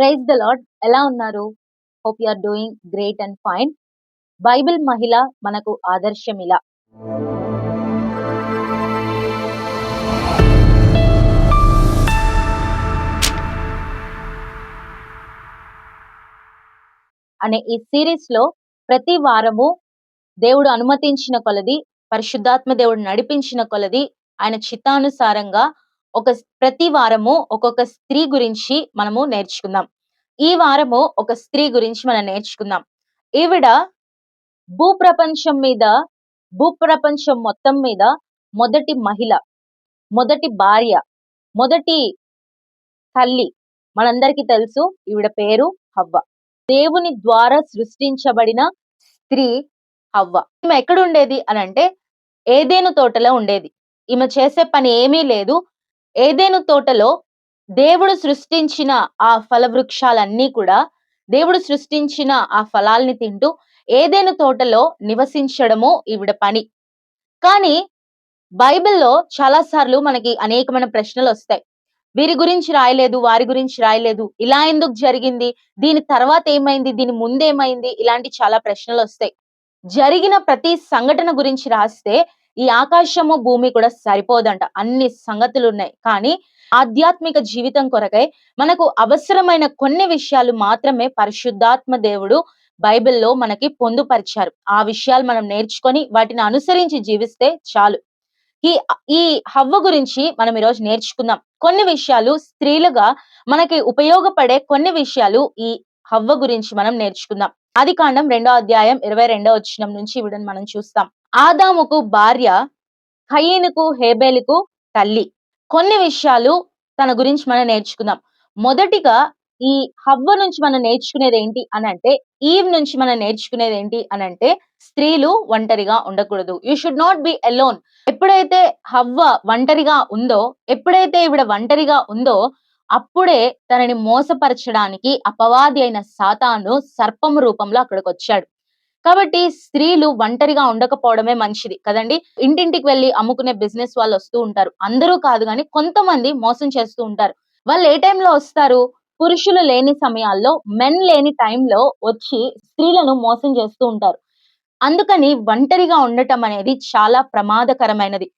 Praise the Lord ఎలా ఉన్నారు? Hope you are doing great and fine Bible మహిళ మనకు ఆదర్శం ఇలా. అనే ఈ సిరీస్లో ప్రతి వారము దేవుడు అనుమతించిన కొలది పరిశుద్ధాత్మ దేవుడు నడిపించిన కొలది ఆయన చిత్తానుసారంగా ఒక ప్రతి వారము ఒక్కొక్క స్త్రీ గురించి మనము నేర్చుకుందాం. ఈ వారము ఒక స్త్రీ గురించి మనం నేర్చుకుందాం. ఈవిడ భూప్రపంచం మీద భూప్రపంచం మొత్తం మీద మొదటి మహిళ మొదటి భార్య మొదటి తల్లి. మనందరికీ తెలుసు ఈవిడ పేరు హవ్వ. దేవుని ద్వారా సృష్టించబడిన స్త్రీ హవ్వ. ఈమె ఎక్కడుండేది అని అంటే ఏదేను తోటలో ఉండేది. ఈమె చేసే పని ఏమీ లేదు. ఏదేను తోటలో దేవుడు సృష్టించిన ఆ ఫలవృక్షాలన్నీ కూడా దేవుడు సృష్టించిన ఆ ఫలాల్ని తింటూ ఏదేను తోటలో నివసించడము ఈవిడ పని. కానీ బైబిల్లో చాలా సార్లు మనకి అనేకమైన ప్రశ్నలు వస్తాయి. వీరి గురించి రాయలేదు వారి గురించి రాయలేదు ఇలా ఎందుకు జరిగింది దీని తర్వాత ఏమైంది దీని ముందేమైంది ఇలాంటి చాలా ప్రశ్నలు వస్తాయి. జరిగిన ప్రతి సంఘటన గురించి రాస్తే ఈ ఆకాశము భూమి కూడా సరిపోదంట. అన్ని సంగతులు ఉన్నాయి కానీ ఆధ్యాత్మిక జీవితం కొరకై మనకు అవసరమైన కొన్ని విషయాలు మాత్రమే పరిశుద్ధాత్మ దేవుడు బైబిల్లో మనకి పొందుపరిచారు. ఆ విషయాలు మనం నేర్చుకొని వాటిని అనుసరించి జీవిస్తే చాలు. ఈ ఈ హవ్వ గురించి మనం ఈరోజు నేర్చుకుందాం. కొన్ని విషయాలు స్త్రీలుగా మనకి ఉపయోగపడే కొన్ని విషయాలు ఈ హవ్వ గురించి మనం నేర్చుకుందాం. ఆది కాండం రెండో అధ్యాయం ఇరవై రెండో వచ్చినం నుంచి ఇవిడని మనం చూస్తాం. ఆదాముకు భార్య ఖయీనుకు హేబేలుకు తల్లి. కొన్ని విషయాలు తన గురించి మనం నేర్చుకుందాం. మొదటిగా ఈ హవ్వ నుంచి మనం నేర్చుకునేది ఏంటి అని అంటే ఈవ్ నుంచి మనం నేర్చుకునేది ఏంటి అని అంటే స్త్రీలు ఒంటరిగా ఉండకూడదు. You should not be alone ఎప్పుడైతే హవ్వ ఒంటరిగా ఉందో ఎప్పుడైతే ఇవిడ ఒంటరిగా ఉందో అప్పుడే తనని మోసపరచడానికి అపవాది అయిన సాతాను సర్పము రూపంలో అక్కడికి వచ్చాడు. కాబట్టి స్త్రీలు ఒంటరిగా ఉండకపోవడమే మంచిది కదండి. ఇంటింటికి వెళ్ళి అమ్ముకునే బిజినెస్ వాళ్ళు వస్తూ ఉంటారు. అందరూ కాదు కానీ కొంతమంది మోసం చేస్తూ ఉంటారు. వాళ్ళు ఏ టైంలో వస్తారు? పురుషులు లేని సమయాల్లో మెన్ లేని టైంలో వచ్చి స్త్రీలను మోసం చేస్తూ ఉంటారు. అందుకని ఒంటరిగా ఉండటం అనేది చాలా ప్రమాదకరమైనది.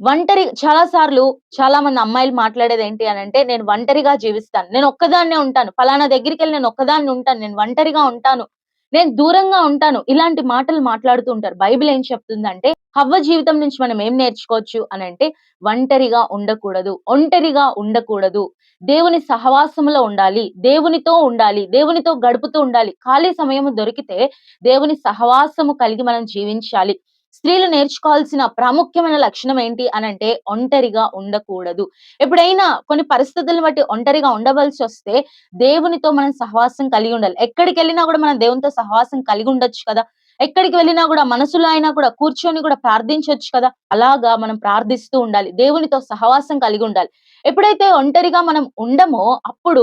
ఒంటరి చాలా సార్లు చాలా మంది అమ్మాయిలు మాట్లాడేది ఏంటి అని అంటే నేను ఒంటరిగా జీవిస్తాను. నేను ఒక్కదాన్నే ఉంటాను. ఫలానా దగ్గరికి వెళ్ళి నేను ఒక్కదాన్ని ఉంటాను. నేను ఒంటరిగా ఉంటాను. నేను దూరంగా ఉంటాను. ఇలాంటి మాటలు మాట్లాడుతూ ఉంటారు. బైబిల్ ఏం చెప్తుందంటే హవ్వ జీవితం నుంచి మనం ఏం నేర్చుకోవచ్చు అని అంటే ఒంటరిగా ఉండకూడదు. ఒంటరిగా ఉండకూడదు. దేవుని సహవాసంలో ఉండాలి. దేవునితో ఉండాలి. దేవునితో గడుపుతూ ఉండాలి. ఖాళీ సమయం దొరికితే దేవుని సహవాసము కలిగి మనం జీవించాలి. స్త్రీలు నేర్చుకోవాల్సిన ప్రాముఖ్యమైన లక్షణం ఏంటి అని అంటే ఒంటరిగా ఉండకూడదు. ఎప్పుడైనా కొన్ని పరిస్థితులను బట్టి ఒంటరిగా ఉండవలసి వస్తే దేవునితో మనం సహవాసం కలిగి ఉండాలి. ఎక్కడికి వెళ్ళినా కూడా మనం దేవునితో సహవాసం కలిగి ఉండొచ్చు కదా. ఎక్కడికి వెళ్ళినా కూడా మనసులో అయినా కూడా కూర్చొని కూడా ప్రార్థించవచ్చు కదా. అలాగా మనం ప్రార్థిస్తూ ఉండాలి. దేవునితో సహవాసం కలిగి ఉండాలి. ఎప్పుడైతే ఒంటరిగా మనం ఉండమో అప్పుడు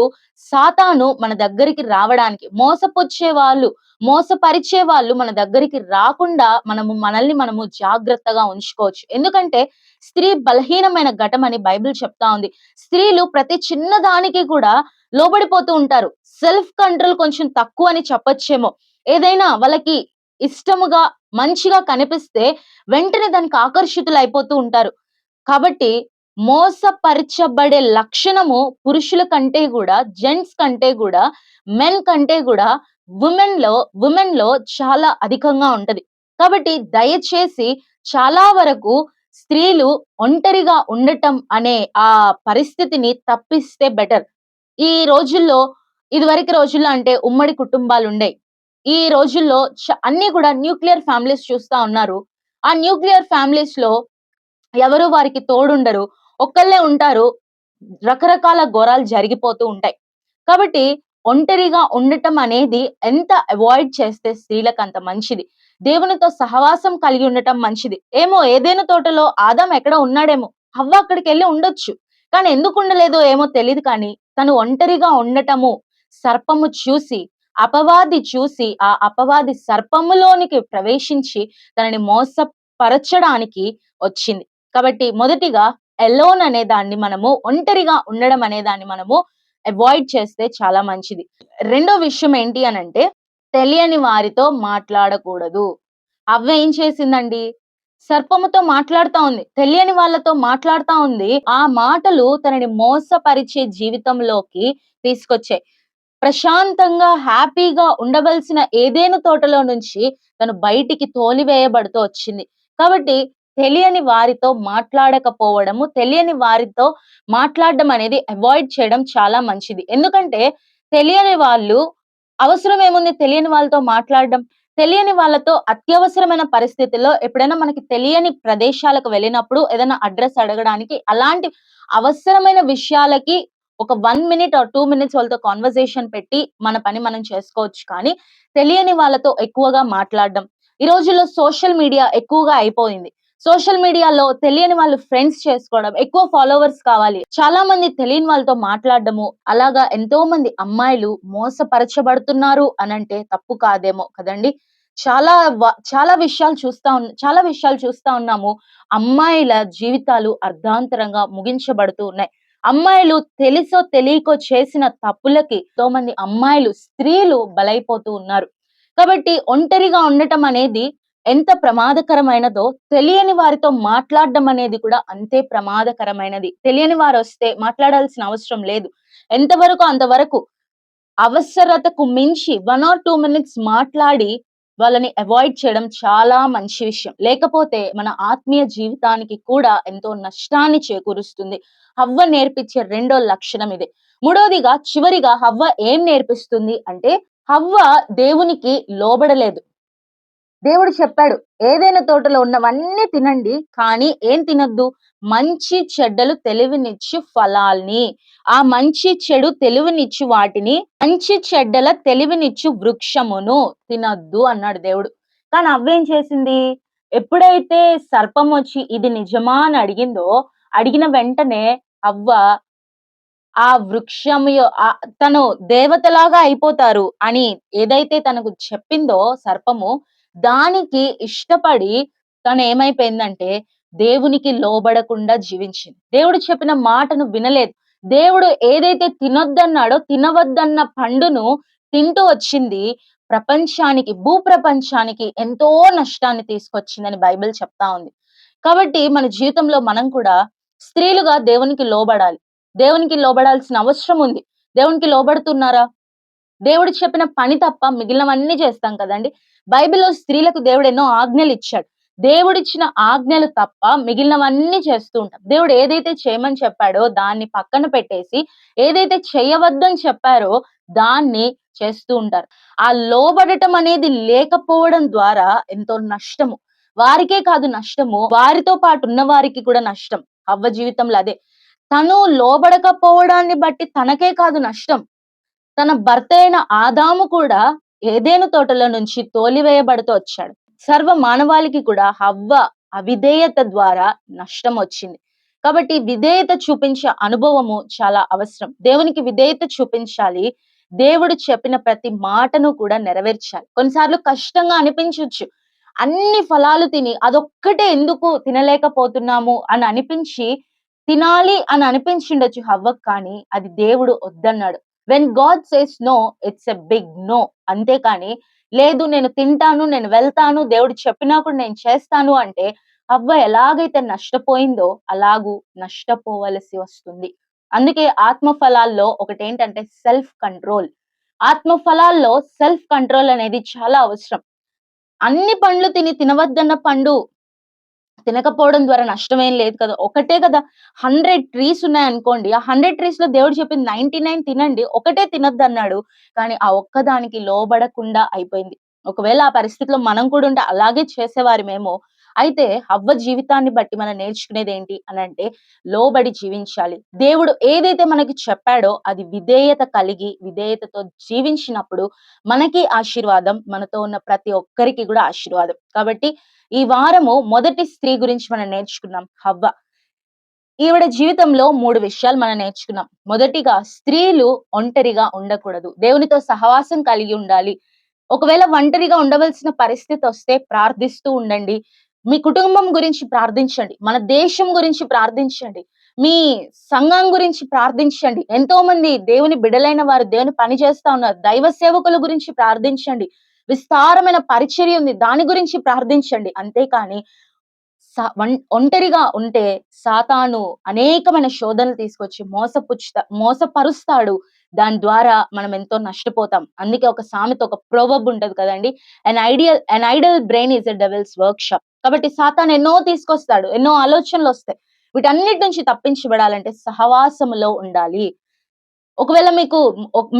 సాతాను మన దగ్గరికి రావడానికి మోసపొచ్చే వాళ్ళు మోసపరిచే వాళ్ళు మన దగ్గరికి రాకుండా మనము మనల్ని మనము జాగ్రత్తగా ఉంచుకోవచ్చు. ఎందుకంటే స్త్రీ బలహీనమైన ఘటం అని బైబిల్ చెప్తా ఉంది. స్త్రీలు ప్రతి చిన్న దానికి కూడా లోబడిపోతూ ఉంటారు. సెల్ఫ్ కంట్రోల్ కొంచెం తక్కువ అని చెప్పొచ్చేమో. ఏదైనా వాళ్ళకి ఇష్టముగా మంచిగా కనిపిస్తే వెంటనే దానికి ఆకర్షితులు అయిపోతూ ఉంటారు. కాబట్టి మోసపరచబడే లక్షణము పురుషుల కంటే కూడా జెంట్స్ కంటే కూడా మెన్ కంటే కూడా ఉమెన్లో ఉమెన్లో చాలా అధికంగా ఉంటది. కాబట్టి దయచేసి చాలా వరకు స్త్రీలు ఒంటరిగా ఉండటం అనే ఆ పరిస్థితిని తప్పిస్తే బెటర్. ఈ రోజుల్లో ఇదివరకు రోజుల్లో అంటే ఉమ్మడి కుటుంబాలు ఉండే ఈ రోజుల్లో అన్ని కూడా న్యూక్లియర్ ఫ్యామిలీస్ చూస్తా ఉన్నారు. ఆ న్యూక్లియర్ ఫ్యామిలీస్లో ఎవరు వారికి తోడుండరు. ఒక్కళ్ళే ఉంటారు. రకరకాల ఘోరాలు జరిగిపోతూ ఉంటాయి. కాబట్టి ఒంటరిగా ఉండటం అనేది ఎంత అవాయిడ్ చేస్తే స్త్రీలకు అంత మంచిది. దేవునితో సహవాసం కలిగి ఉండటం మంచిది. ఏమో ఏదైనా తోటలో ఆదాం ఎక్కడ ఉన్నాడేమో. హవ్వ అక్కడికి వెళ్ళి ఉండొచ్చు. కానీ ఎందుకు ఉండలేదో ఏమో తెలియదు కానీ తను ఒంటరిగా ఉండటము సర్పము చూసి అపవాది చూసి ఆ అపవాది సర్పములోనికి ప్రవేశించి తనని మోసపరచడానికి వచ్చింది. కాబట్టి మొదటిగా ఎలోన్ అనే దాన్ని మనము ఒంటరిగా ఉండడం అనే దాన్ని మనము అవాయిడ్ చేస్తే చాలా మంచిది. రెండో విషయం ఏంటి అని అంటే తెలియని వారితో మాట్లాడకూడదు. అవ్వ ఏం చేసిందండి? సర్పముతో మాట్లాడుతా ఉంది. తెలియని వాళ్ళతో మాట్లాడుతా ఉంది. ఆ మాటలు తనని మోసపరిచే జీవితంలోకి తీసుకొచ్చాయి. ప్రశాంతంగా హ్యాపీగా ఉండవలసిన ఏదేను తోటలో నుంచి తను బయటికి తోలివేయబడుతూ వచ్చింది. కాబట్టి తెలియని వారితో మాట్లాడకపోవడము తెలియని వారితో మాట్లాడడం అనేది అవాయిడ్ చేయడం చాలా మంచిది. ఎందుకంటే తెలియని వాళ్ళు అవసరం ఏముంది తెలియని వాళ్ళతో మాట్లాడడం? తెలియని వాళ్ళతో అత్యవసరమైన పరిస్థితుల్లో ఎప్పుడైనా మనకి తెలియని ప్రదేశాలకు వెళ్ళినప్పుడు ఏదైనా అడ్రస్ అడగడానికి అలాంటి అవసరమైన విషయాలకి ఒక one minute or two minutes వాళ్ళతో కాన్వర్సేషన్ పెట్టి మన పని మనం చేసుకోవచ్చు. కానీ తెలియని వాళ్ళతో ఎక్కువగా మాట్లాడడం. ఈ రోజుల్లో సోషల్ మీడియా ఎక్కువగా అయిపోయింది. సోషల్ మీడియాలో తెలియని వాళ్ళు ఫ్రెండ్స్ చేసుకోవడం ఎక్కువ ఫాలోవర్స్ కావాలి. చాలా మంది తెలియని వాళ్ళతో మాట్లాడడము అలాగా ఎంతో మంది అమ్మాయిలు మోసపరచబడుతున్నారు అనంటే తప్పు కాదేమో కదండి. చాలా చాలా విషయాలు చూస్తా ఉన్న చాలా విషయాలు చూస్తా ఉన్నాము. అమ్మాయిల జీవితాలు అర్ధాంతరంగా ముగించబడుతూ ఉన్నాయి. అమ్మాయిలు తెలుసో తెలియకో చేసిన తప్పులకి ఎంతో మంది అమ్మాయిలు స్త్రీలు బలైపోతూ ఉన్నారు. కాబట్టి ఒంటరిగా ఉండటం అనేది ఎంత ప్రమాదకరమైనదో తెలియని వారితో మాట్లాడడం అనేది కూడా అంతే ప్రమాదకరమైనది. తెలియని వారు వస్తే మాట్లాడాల్సిన అవసరం లేదు. ఎంతవరకు అంతవరకు అవసరతకు మించి వన్ ఆర్ టూ మినిట్స్ మాట్లాడి వాళ్ళని అవాయిడ్ చేయడం చాలా మంచి విషయం. లేకపోతే మన ఆత్మీయ జీవితానికి కూడా ఎంతో నష్టాన్ని చేకూరుస్తుంది. హవ్వ నేర్పించే రెండో లక్షణం ఇదే. మూడవదిగా చివరిగా హవ్వ ఏం నేర్పిస్తుంది అంటే హవ్వ దేవునికి లోబడలేదు. దేవుడు చెప్పాడు ఏదైనా తోటలో ఉన్నవన్నీ తినండి కానీ ఏం తినద్దు? మంచి చెడ్డలు తెలివినిచ్చు ఫలాల్ని. ఆ మంచి చెడు తెలివినిచ్చు వాటిని మంచి చెడ్డల తెలివినిచ్చు వృక్షమును తినద్దు అన్నాడు దేవుడు. కానీ అవ్వేం చేసింది? ఎప్పుడైతే సర్పం వచ్చి ఇది నిజమా అని అడిగిందో అడిగిన వెంటనే అవ్వ ఆ వృక్షము తను దేవతలాగా అయిపోతారు అని ఏదైతే తనకు చెప్పిందో సర్పము దానికి ఇష్టపడి తను ఏమైపోయిందంటే దేవునికి లోబడకుండా జీవించింది. దేవుడు చెప్పిన మాటను వినలేదు. దేవుడు ఏదైతే తినొద్దన్నాడో తినవద్దన్న పండును తింటూ వచ్చింది. ప్రపంచానికి భూ ప్రపంచానికి ఎంతో నష్టాన్ని తీసుకొచ్చిందని బైబిల్ చెప్తా ఉంది. కాబట్టి మన జీవితంలో మనం కూడా స్త్రీలుగా దేవునికి లోబడాలి. దేవునికి లోబడాల్సిన అవసరం ఉంది. దేవునికి లోబడుతున్నారా? దేవుడు చెప్పిన పని తప్ప మిగిలినవన్నీ చేస్తాం కదండి. బైబిల్లో స్త్రీలకు దేవుడు ఎన్నో ఆజ్ఞలు ఇచ్చాడు. దేవుడిచ్చిన ఆజ్ఞలు తప్ప మిగిలినవన్నీ చేస్తూ ఉంటాం. దేవుడు ఏదైతే చేయమని చెప్పాడో దాన్ని పక్కన పెట్టేసి ఏదైతే చేయవద్దని చెప్పారో దాన్ని చేస్తూ ఉంటారు. ఆ లోబడటం అనేది లేకపోవడం ద్వారా ఎంతో నష్టము. వారికే కాదు నష్టము. వారితో పాటు ఉన్న వారికి కూడా నష్టం. అవ్వ జీవితంలో అదే. తను లోబడకపోవడాన్ని బట్టి తనకే కాదు నష్టం. తన భర్త అయిన ఆదాము కూడా ఏదేను తోటలో నుంచి తోలివేయబడుతూ వచ్చాడు. సర్వ మానవాళికి కూడా హవ్వ అవిధేయత ద్వారా నష్టం వచ్చింది. కాబట్టి విధేయత చూపించే అనుభవము చాలా అవసరం. దేవునికి విధేయత చూపించాలి. దేవుడు చెప్పిన ప్రతి మాటను కూడా నెరవేర్చాలి. కొన్నిసార్లు కష్టంగా అనిపించవచ్చు అన్ని ఫలాలు తిని అదొక్కటే ఎందుకు తినలేకపోతున్నాము అని అనిపించి తినాలి అని అనిపించిండొచ్చు హవ్వకు కానీ అది దేవుడు వద్దన్నాడు. When God says no it's a big no అంతేకాని లేదు నేను తింటాను నేను వెళ్తాను దేవుడు చెప్పినా కూడా నేను చేస్తాను అంటే అవ్వ ఎలాగైతే నష్టపోయిందో అలాగూ నష్టపోవలసి వస్తుంది. అందుకే ఆత్మ ఫలాల్లో ఒకటి ఏంటంటే సెల్ఫ్ కంట్రోల్ ఆత్మ ఫలాల్లో సెల్ఫ్ కంట్రోల్ అనేది చాలా అవసరం. అన్ని పండ్లు తిని తినవద్దన్న పండు తినకపోవడం ద్వారా నష్టమేం లేదు కదా. ఒకటే కదా. హండ్రెడ్ ట్రీస్ ఉన్నాయి అనుకోండి ఆ హండ్రెడ్ ట్రీస్లో దేవుడు చెప్పింది నైన్టీ నైన్ తినండి ఒకటే తినద్దు అన్నాడు కానీ ఆ ఒక్కదానికి లోబడకుండా అయిపోయింది. ఒకవేళ ఆ పరిస్థితిలో మనం కూడా ఉంటే అలాగే చేసేవారిమేమో. అయితే అవ్వ జీవితాన్ని బట్టి మనం నేర్చుకునేది ఏంటి అని అంటే లోబడి జీవించాలి. దేవుడు ఏదైతే మనకి చెప్పాడో అది విధేయత కలిగి విధేయతతో జీవించినప్పుడు మనకి ఆశీర్వాదం మనతో ఉన్న ప్రతి ఒక్కరికి కూడా ఆశీర్వాదం. కాబట్టి ఈ వారము మొదటి స్త్రీ గురించి మనం నేర్చుకున్నాం. హవ్వ. ఈవిడ జీవితంలో మూడు విషయాలు మనం నేర్చుకున్నాం. మొదటిగా స్త్రీలు ఒంటరిగా ఉండకూడదు. దేవునితో సహవాసం కలిగి ఉండాలి. ఒకవేళ ఒంటరిగా ఉండవలసిన పరిస్థితి వస్తే ప్రార్థిస్తూ ఉండండి. మీ కుటుంబం గురించి ప్రార్థించండి. మన దేశం గురించి ప్రార్థించండి. మీ సంఘం గురించి ప్రార్థించండి. ఎంతో మంది దేవుని బిడలైన వారు దేవుని పని చేస్తా ఉన్నారు. దైవ సేవకుల గురించి ప్రార్థించండి. విస్తారమైన పరిచర్య ఉంది. దాని గురించి ప్రార్థించండి. అంతేకాని సా- ఒంటరిగా ఉంటే సాతాను అనేకమైన శోధనలు తీసుకొచ్చి మోసపుచ్చుతా మోసపరుస్తాడు. దాని ద్వారా మనం ఎంతో నష్టపోతాం. అందుకే ఒక సామెత ఒక ప్రోవబ్ ఉంటది కదండి. An ideal an idle brain is a devil's workshop కాబట్టి సాతాన్ ఎన్నో తీసుకొస్తాడు. ఎన్నో ఆలోచనలు వస్తాయి. వీటన్నిటి నుంచి తప్పించబడాలంటే సహవాసములో ఉండాలి. ఒకవేళ మీకు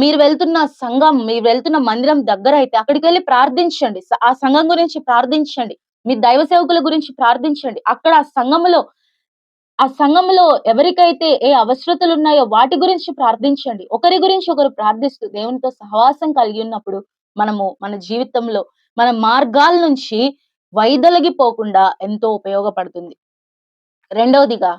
మీరు వెళ్తున్న సంఘం మీరు వెళ్తున్న మందిరం దగ్గర అయితే అక్కడికి వెళ్ళి ప్రార్థించండి. ఆ సంఘం గురించి ప్రార్థించండి. మీ దైవ సేవకుల గురించి ప్రార్థించండి. అక్కడ ఆ సంఘములో ఆ సంఘంలో ఎవరికైతే ఏ అవసరతలు ఉన్నాయో వాటి గురించి ప్రార్థించండి. ఒకరి గురించి ఒకరు ప్రార్థిస్తూ దేవునితో సహవాసం కలిగి ఉన్నప్పుడు మనము మన జీవితంలో మన మార్గాల నుంచి వైదొలగిపోకుండా ఎంతో ఉపయోగపడుతుంది. రెండవదిగా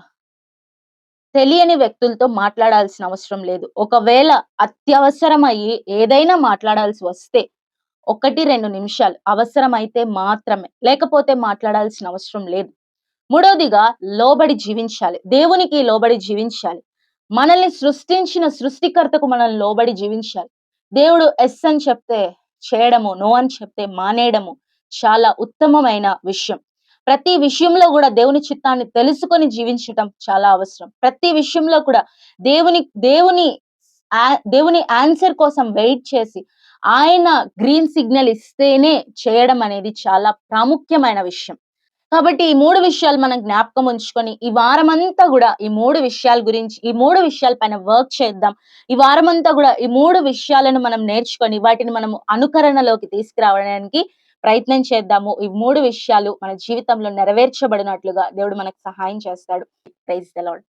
తెలియని వ్యక్తులతో మాట్లాడాల్సిన అవసరం లేదు. ఒకవేళ అత్యవసరమయ్యి ఏదైనా మాట్లాడాల్సి వస్తే ఒకటి రెండు నిమిషాలు అవసరమైతే మాత్రమే. లేకపోతే మాట్లాడాల్సిన అవసరం లేదు. మూడవదిగా లోబడి జీవించాలి. దేవునికి లోబడి జీవించాలి. మనల్ని సృష్టించిన సృష్టికర్తకు మనల్ని లోబడి జీవించాలి. దేవుడు ఎస్ అని చెప్తే చేయడము నో అని చెప్తే మానేయడము చాలా ఉత్తమమైన విషయం. ప్రతి విషయంలో కూడా దేవుని చిత్తాన్ని తెలుసుకొని జీవించటం చాలా అవసరం. ప్రతి విషయంలో కూడా దేవుని దేవుని దేవుని ఆన్సర్ కోసం వెయిట్ చేసి ఆయన గ్రీన్ సిగ్నల్ ఇస్తేనే చేయడం అనేది చాలా ప్రాముఖ్యమైన విషయం. కాబట్టి ఈ మూడు విషయాలు మనం జ్ఞాపకం ఉంచుకొని ఈ వారం అంతా కూడా ఈ మూడు విషయాల గురించి ఈ మూడు విషయాల పైన వర్క్ చేద్దాం. ఈ వారం అంతా కూడా ఈ మూడు విషయాలను మనం నేర్చుకొని వాటిని మనం అనుకరణలోకి తీసుకురావడానికి ప్రయత్నం చేద్దాము. ఈ మూడు విషయాలు మన జీవితంలో నెరవేర్చబడినట్లుగా దేవుడు మనకు సహాయం చేస్తాడు. Praise the lord